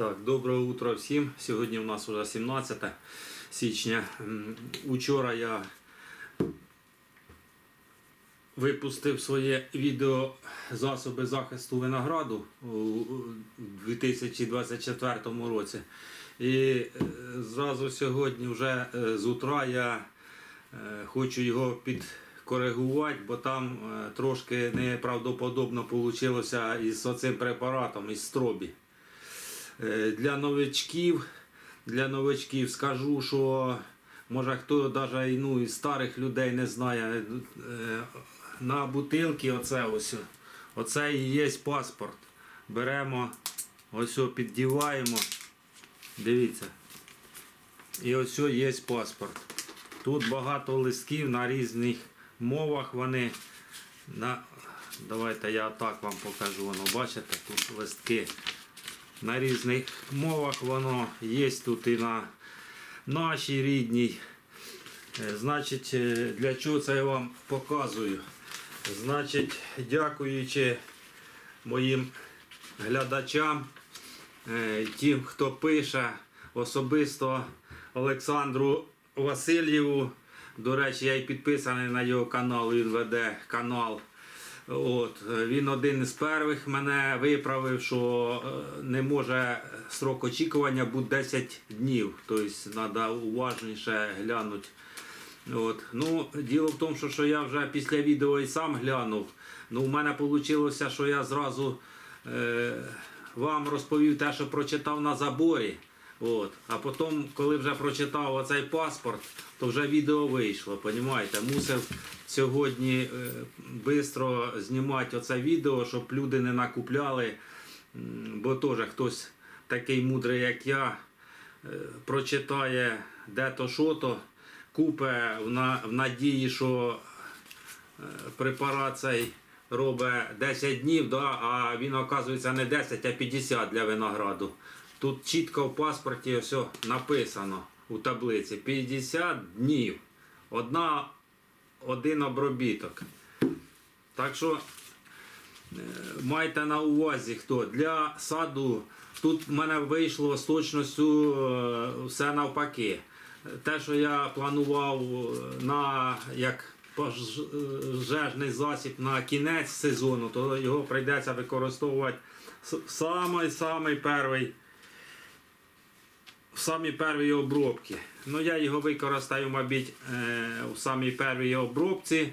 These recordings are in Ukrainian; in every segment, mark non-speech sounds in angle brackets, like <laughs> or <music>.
Так, доброго утра всім. Сьогодні у нас вже 17 січня. Учора я випустив своє відео засоби захисту винограду у 2024 році. І е, зразу сьогодні вже е, з утра я е, хочу його підкоригувати, бо там трошки неправдоподобно вийшло із цим препаратом, із стробі. Е, Для новичків, для новичків скажу, що може хто навіть ну, із старих людей не знає. е, На бутилці оце ось. Оце і є паспорт. Беремо, ось піддіваємо. Дивіться. І ось є паспорт. Тут багато листків на різних мовах вони. На... Давайте я так вам покажу. Воно, бачите, тут листки на різних мовах воно є тут і на нашій рідній. Е, Значить, е, для чого це я вам показую? Значить, дякуючи моїм глядачам, е, тим, хто пише, особисто Олександру Васильєву. До речі, я і підписаний на його канал, він веде канал. От, е, він один із перших мене виправив, що е, не може срок очікування бути 10 днів. Тобто треба уважніше глянути. От. Ну, діло в тому, що, що я вже після відео і сам глянув. Ну, у мене вийшло, що я зразу е, вам розповів те, що прочитав на заборі. От. А потім, коли вже прочитав оцей паспорт, то вже відео вийшло. Понімаєте? Мусив сьогодні швидко знімати оце відео, щоб люди не накупляли. Бо теж хтось такий мудрий, як я, е, прочитає де то що то, купе в надії, що е, препарат цей робить 10 днів, да, а він оказується не 10, а 50 для винограду. Тут чітко в паспорті все написано у таблиці 50 днів. Одна, один обробіток. Так що е, майте на увазі, хто для саду тут в мене вийшло з точністю е, все навпаки. Те, що я планував е, на як пожежний засіб на кінець сезону, то його прийдеться використовувати с- самий самий перший в самій першій обробці. Ну, я його використаю, мабуть, е, в самій першій обробці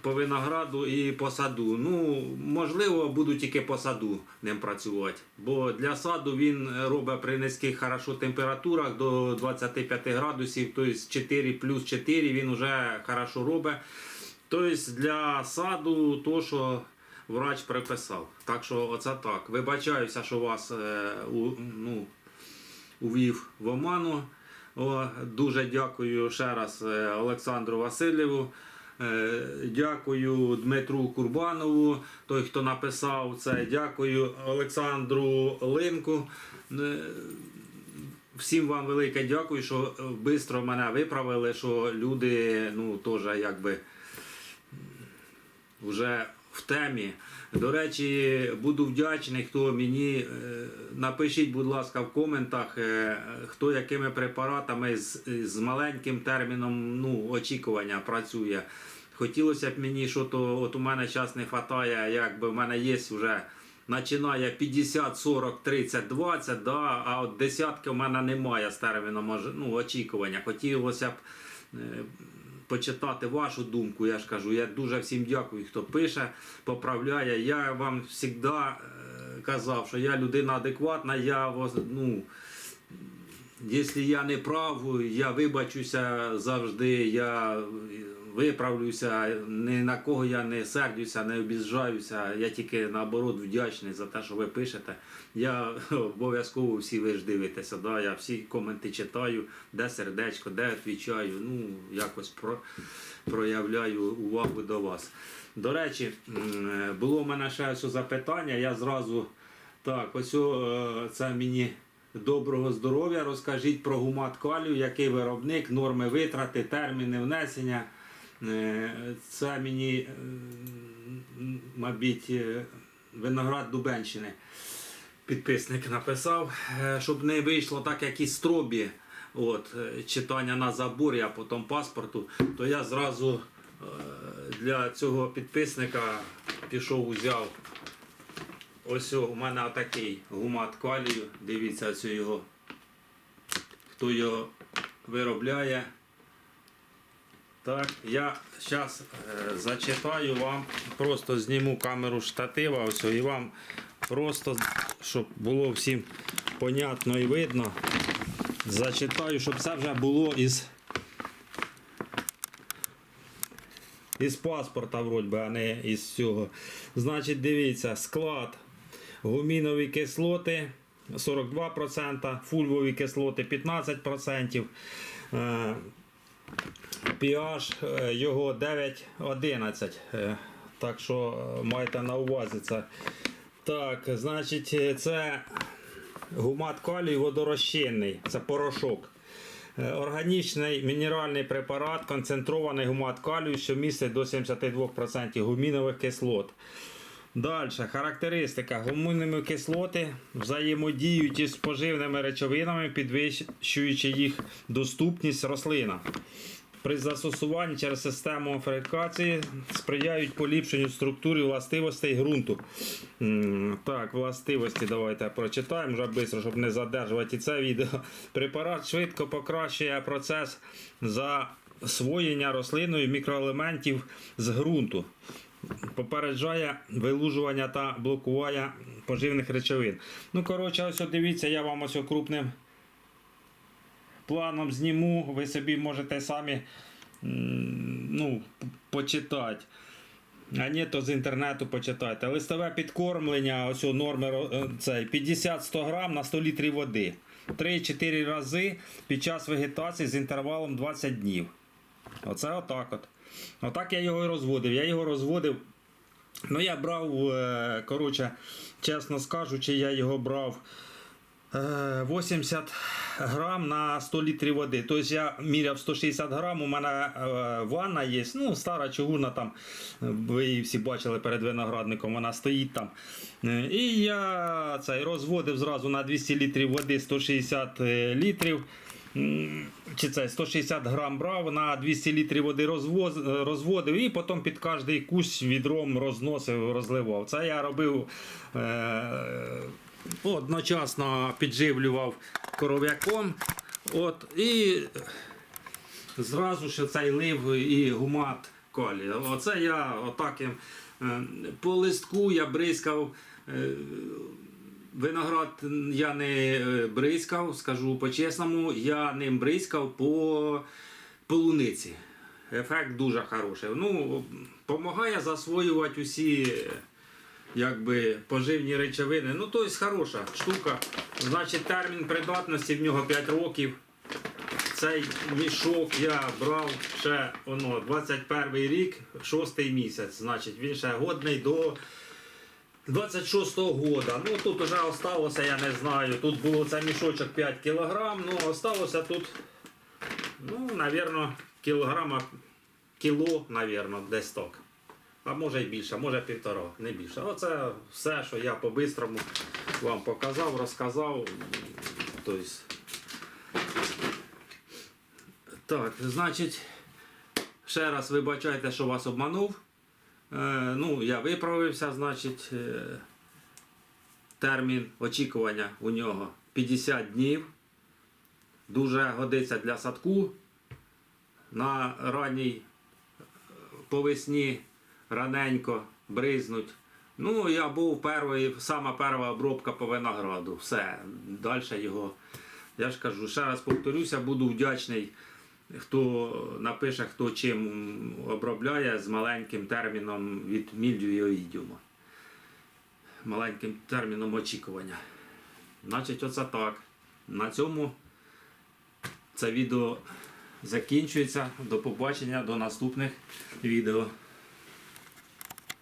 по винограду і по саду. Ну, можливо, буду тільки по саду ним працювати. Бо для саду він робить при низьких хорошо температурах до 25 градусів, тобто 4 плюс 4 він вже хорошо робить. Тобто для саду то, що врач приписав. Так що оце так. Вибачаюся, що вас е, у, ну, увів в оману. О, дуже дякую ще раз е, Олександру Васильєву. Е, Дякую Дмитру Курбанову, той, хто написав це. Дякую Олександру Линку. Е, Всім вам велике дякую, що швидко мене виправили, що люди ну, теж якби вже в темі. До речі, буду вдячний, хто мені е, напишіть, будь ласка, в коментах, е, хто якими препаратами з, з маленьким терміном ну, очікування працює. Хотілося б мені, що то от у мене час не вистачає, якби в мене є вже. Починає 50, 40, 30, 20, да, а от десятки в мене немає з терміном ну, очікування. Хотілося б е, почитати вашу думку. Я ж кажу, я дуже всім дякую, хто пише, поправляє. Я вам завжди казав, що я людина адекватна, я ну, Якщо я не прав, я вибачуся завжди, я виправлюся, ні на кого я не сердюся, не обіжаюся. Я тільки наоборот вдячний за те, що ви пишете. Я <laughs> обов'язково всі ви ж дивитеся. Да? Я всі коменти читаю, де сердечко, де відповідаю. Ну, якось про, проявляю увагу до вас. До речі, було в мене ще ось запитання, я зразу. Так, ось це мені доброго здоров'я. Розкажіть про гумат калію, який виробник, норми витрати, терміни внесення. Е, Це мені, е, мабуть, е, виноград Дубенщини. підписник написав, щоб не вийшло так, як і стробі. От, читання на заборі, а потім паспорту, то я зразу для цього підписника пішов, узяв. Ось у мене отакий гумат калію. Дивіться цю його. Хто його виробляє. Так, я зараз зачитаю вам, просто зніму камеру штатива ось, і вам просто, щоб було всім понятно і видно. Зачитаю, щоб це вже було із. Із паспорта, вроді би, а не із цього. Значить, дивіться, склад гумінові кислоти 42%, фульвові кислоти 15%. е, pH е, його 9-11. е, Так що е, майте на увазі це. Так, значить, це гумат калію водорозчинний, це порошок. Органічний мінеральний препарат, концентрований гумат калію, що містить до 72% гумінових кислот. Далі, характеристика. Гуминові кислоти взаємодіють із поживними речовинами, підвищуючи їх доступність рослинам. При застосуванні через систему ферикації сприяють поліпшенню структури властивостей ґрунту. Так, властивості давайте прочитаємо вже швидко, щоб не задержувати це відео. Препарат швидко покращує процес засвоєння рослиною мікроелементів з ґрунту. Попереджає вилужування та блокування поживних речовин. Ну, коротше, ось дивіться, я вам ось крупним планом зніму, ви собі можете самі ну, почитати. А ні, то з інтернету почитайте. Листове підкормлення, ось норми е, цей, 50-100 грам на 100 літрів води. 3-4 рази під час вегетації з інтервалом 20 днів. Оце отак от. Отак я його і розводив. Я його розводив. Ну, я брав, е, коротше, чесно скажучи, я його брав е, 80 грам на 100 літрів води. Тобто я міряв 160 грам, у мене е, ванна є, ну, стара чугуна там, е, ви її всі бачили перед виноградником, вона стоїть там. Е, І я цей, розводив зразу на 200 літрів води 160 е, літрів. Чи це 160 грам брав на 200 літрів води розвоз, е, розводив і потім під кожний кущ відром розносив, розливав. Це я робив е, одночасно підживлював коров'яком. От, і зразу ж цей лив і гумат колі. Оце я отаким е, по листку я бризкав. е, Виноград я не е, бризкав, скажу по-чесному, я ним бризкав по полуниці. Ефект дуже хороший. Ну, допомагає засвоювати усі якби, поживні речовини. Ну, тобто хороша штука. Значить, термін придатності в нього 5 років. Цей мішок я брав ще воно, 21 рік, 6 місяць. Значить, він ще годний до 26-го года. Ну тут вже осталося, я не знаю. Тут було це мішочок 5 кг, ну осталося тут, ну, навірно, кілограма, кіло, навірно, десь так. А може й більше, може півтора, не більше. Оце все, що я по-бистрому вам показав, розказав. Тобто, так, значить, ще раз вибачайте, що вас обманув. Е, ну, я виправився, значить, е, термін очікування у нього 50 днів. Дуже годиться для садку. На ранній е, по весні раненько бризнуть. Ну, я був перший, сама перша обробка по винограду. Все, далі його. Я ж кажу, ще раз повторюся, буду вдячний, хто напише, хто чим обробляє з маленьким терміном від мільдю і оїдіума. Маленьким терміном очікування. Значить, оце так. На цьому це відео закінчується. До побачення, до наступних відео.